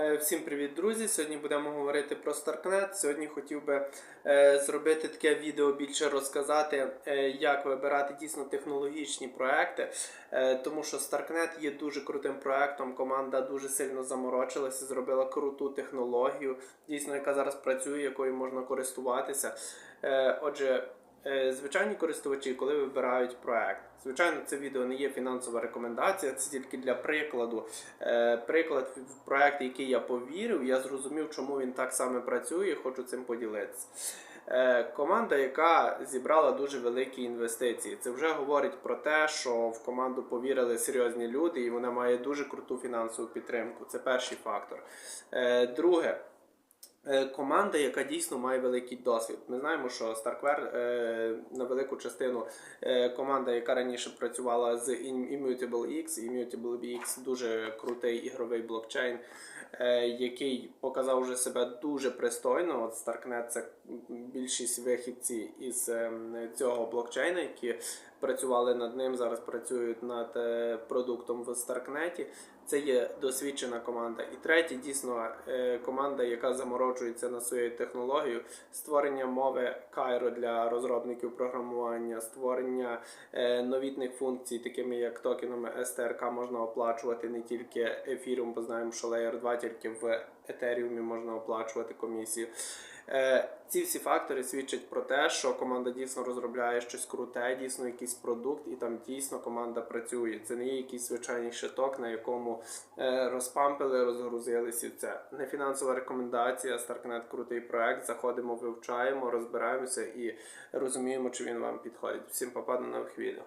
Е, Всім привіт, друзі! Сьогодні будемо говорити про Starknet. Сьогодні хотів би е, зробити таке відео більше розказати, е, як вибирати дійсно технологічні проекти, тому що Starknet є дуже крутим проектом. Команда дуже сильно заморочилася, зробила круту технологію, дійсно, яка зараз працює, якою можна користуватися. Отже. Е, Звичайні користувачі, коли вибирають проект, звичайно, це відео не є фінансова рекомендація, це тільки для прикладу. Е, Приклад в проект, який я повірив, я зрозумів, чому він так саме працює, хочу цим поділитися. Е, Команда, яка зібрала дуже великі інвестиції, це вже говорить про те, що в команду повірили серйозні люди, і вона має дуже круту фінансову підтримку. Це перший фактор. Друге. Е, Команда, яка дійсно має великий досвід. Ми знаємо, що Starkware е, на велику частину е, команда, яка раніше працювала з Immutable X, Immutable X дуже крутий ігровий блокчейн, який показав вже себе дуже пристойно. От Starknet це більшість вихідці із е, цього блокчейна, які працювали над ним, зараз працюють над е, продуктом в Старкнеті. Це є досвідчена команда. І третє, дійсно, е, команда, яка заморочується на своєю технологією, створення мови Cairo для розробників програмування, створення е, новітних функцій, такими як токенами STRK можна оплачувати не тільки ефіром, бо знаємо, що Layer 2 тільки в Ethereum можна оплачувати комісію. Е, Ці всі фактори свідчать про те, що команда дійсно розробляє щось круте, дійсно якийсь продукт, і там дійсно команда працює. Це не є якийсь звичайний щиток, на якому е, розпампили, розгрузились і це. Не фінансова рекомендація. Starknet крутий проект. Заходимо, вивчаємо, розбираємося і розуміємо, чи він вам підходить. Всім попаду нових відео.